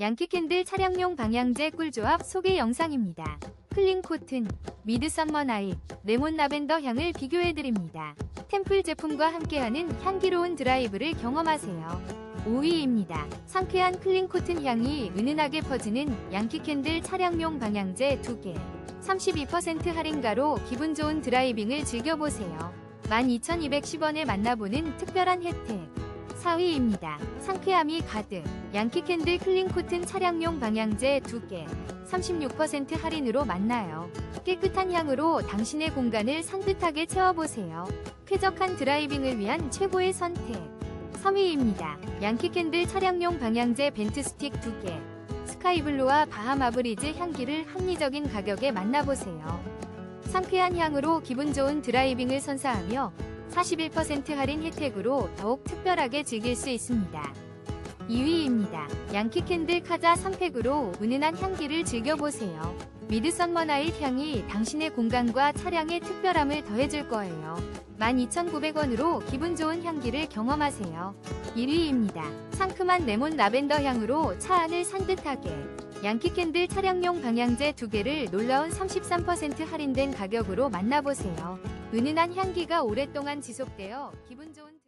양키캔들 차량용 방향제 꿀조합 소개 영상입니다. 클린 코튼, 미드 썸머 나잇, 레몬 라벤더 향을 비교해드립니다. 템플 제품과 함께하는 향기로운 드라이브를 경험하세요. 5위입니다. 상쾌한 클린 코튼 향이 은은하게 퍼지는 양키캔들 차량용 방향제 2개. 32% 할인가로 기분 좋은 드라이빙을 즐겨보세요. 12,210원에 만나보는 특별한 혜택. 4위입니다. 상쾌함이 가득. 양키캔들 클린 코튼 차량용 방향제 2개. 36% 할인으로 만나요. 깨끗한 향으로 당신의 공간을 산뜻하게 채워보세요. 쾌적한 드라이빙을 위한 최고의 선택. 3위입니다. 양키캔들 차량용 방향제 벤트 스틱 2개. 스카이블루와 바하마브리즈 향기를 합리적인 가격에 만나보세요. 상쾌한 향으로 기분 좋은 드라이빙을 선사하며 41% 할인 혜택으로 더욱 특별하게 즐길 수 있습니다. 2위입니다. 양키 캔들 카자 3팩으로 은은한 향기를 즐겨보세요. 미드 썸머나잇 향이 당신의 공간과 차량의 특별함을 더해줄 거예요. 12,900원으로 기분 좋은 향기를 경험하세요. 1위입니다. 상큼한 레몬 라벤더 향으로 차 안을 산뜻하게. 양키 캔들 차량용 방향제 2개를 놀라운 33% 할인된 가격으로 만나보세요. 은은한 향기가 오랫동안 지속되어 기분 좋은